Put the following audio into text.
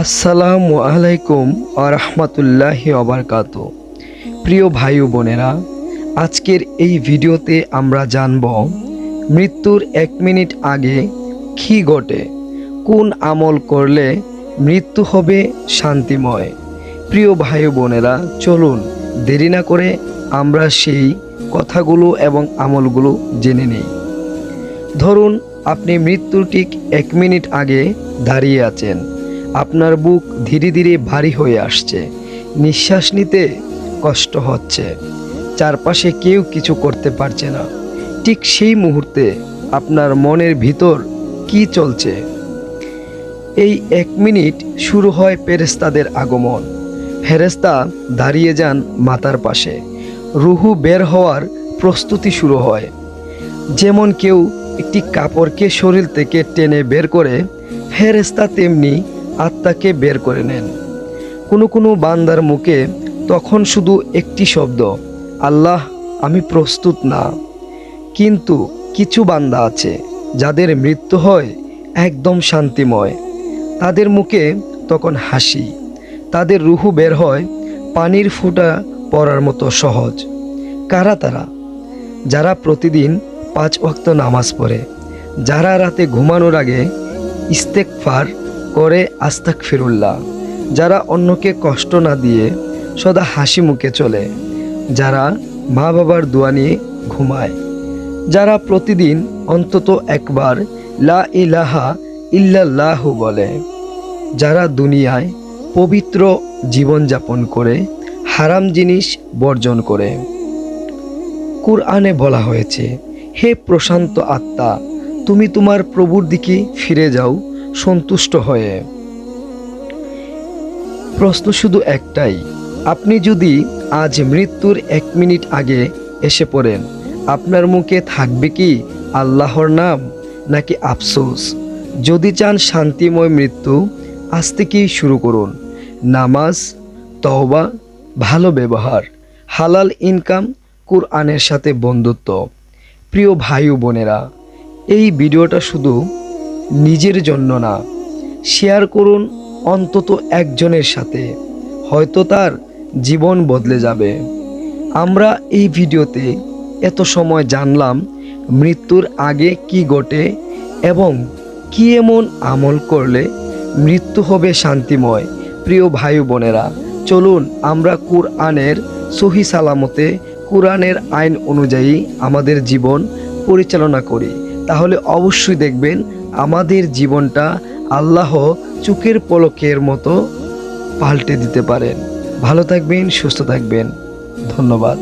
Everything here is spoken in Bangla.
আসসালামু আলাইকুম আরহামতুল্লাহি অবরকাত প্রিয় ভাই বোনেরা, আজকের এই ভিডিওতে আমরা জানব মৃত্যুর এক মিনিট আগে কী ঘটে, কোন আমল করলে মৃত্যু হবে শান্তিময়। প্রিয় ভাই বোনেরা, চলুন দেরি না করে আমরা সেই কথাগুলো এবং আমলগুলো জেনে নিই। ধরুন আপনি মৃত্যুর ঠিক এক মিনিট আগে দাঁড়িয়ে আছেন। আপনার বুক ধীরে ধীরে ভারী হয়ে আসছে। নিঃশ্বাস নিতে কষ্ট হচ্ছে। চারপাশে কেউ কিছু করতে পারছে না। ঠিক সেই মুহূর্তে আপনার মনের ভিতর কি চলছে? এই এক মিনিট শুরু হয় ফেরেস্তাদের আগমন। ফেরেস্তা দাঁড়িয়ে যান মাতার পাশে। রুহু বের হওয়ার প্রস্তুতি শুরু হয়। যেমন কেউ একটি কাপড়কে শরীর থেকে টেনে বের করে ফেরেস্তা তেমনি আত্মাকে বের করে নেন। কোনো কোনো বান্দার মুখে তখন শুধু একটি শব্দ, আল্লাহ, আমি প্রস্তুত না। কিন্তু কিছু বান্দা আছে, যাদের মৃত্যু হয় একদম শান্তিময়। তাদের মুখে তখন হাসি, তাদের রুহু বের হয় পানির ফুটা পড়ার মতো সহজ। কারা তারা? যারা প্রতিদিন পাঁচ ওয়াক্ত নামাজ পড়ে, যারা রাতে ঘুমানোর আগে ইস্তেকফার করে আস্তাক ফিরুল্লাহ যারা অন্যকে কষ্ট না দিয়ে সদা হাসি মুখে চলে, যারা মা বাবার দোয়া নিয়ে ঘুমায়, যারা প্রতিদিন অন্তত একবার লা ইলাহা ইল্লাল্লাহু বলে, যারা দুনিয়ায় পবিত্র জীবনযাপন করে, হারাম জিনিস বর্জন করে। কুরআনে বলা হয়েছে, হে প্রশান্ত আত্মা, তুমি তোমার প্রভুর দিকে ফিরে যাও সন্তুষ্ট হয়ে। প্রশ্ন শুধু একটাই, আপনি যদি আজ মৃত্যুর এক মিনিট আগে এসে পড়েন, আপনার মুখে থাকবে কি আল্লাহর নাম নাকি আফসোস? যদি চান শান্তিময় মৃত্যু, আজ থেকেই শুরু করুন। নামাজ, তওবা, ভালো ব্যবহার, হালাল ইনকাম, কুরআনের সাথে বন্ধুত্ব। প্রিয় ভাই বোনেরা, এই ভিডিওটা শুধু নিজের জন্য না। শেয়ার করুন অন্তত একজনের সাথে। হয়তো তার জীবন বদলে যাবে। আমরা এই ভিডিওতে এত সময় জানলাম মৃত্যুর আগে কি ঘটে এবং কি এমন আমল করলে মৃত্যু হবে শান্তিময়। প্রিয় ভাই বোনেরা, চলুন আমরা কুরআনের সহি সালামতে কোরআনের আইন অনুযায়ী আমাদের জীবন পরিচালনা করি। তাহলে অবশ্যই দেখবেন আমাদের জীবনটা আল্লাহ চুকের পলকের মতো পাল্টে দিতে পারেন। ভালো থাকবেন, সুস্থ থাকবেন। ধন্যবাদ।